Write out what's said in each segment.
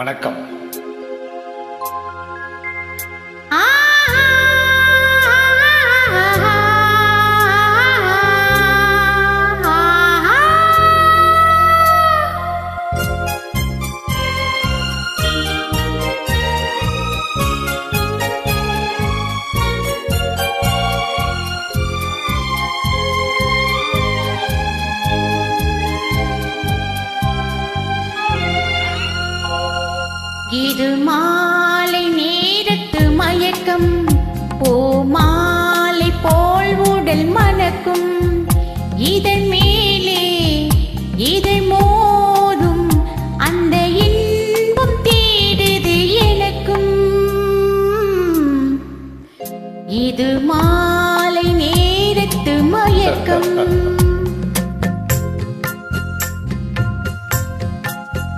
வணக்கம். இது மாலை நேரத்து மயக்கம். ஓ மாலை போல் உடல் மணக்கும். இதன் மேலே இது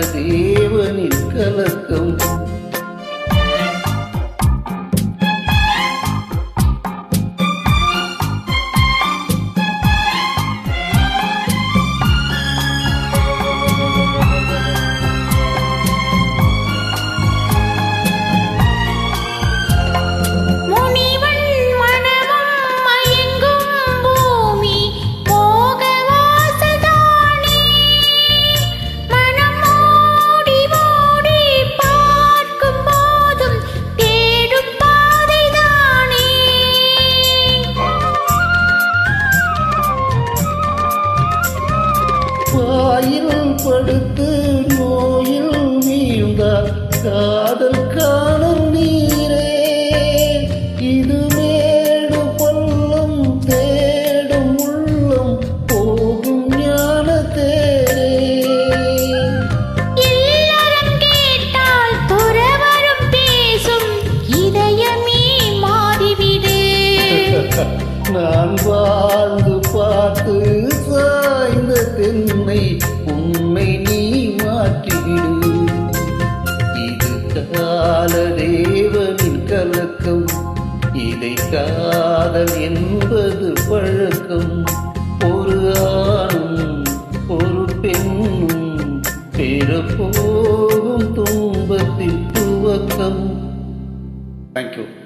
தேவனின் கலக்கம். வாயில் படுத்து நோயில் நீந்த காதல் காணும் உண்மை நீ மாற்றிவிடு. இது கால தேவனின் கலக்கம். இதை காதல் என்பது பழக்கம். ஒரு ஆணும் ஒரு பெண்ணும் பெறப்போகும் துன்பத்தின் துவக்கம். தேங்க்யூ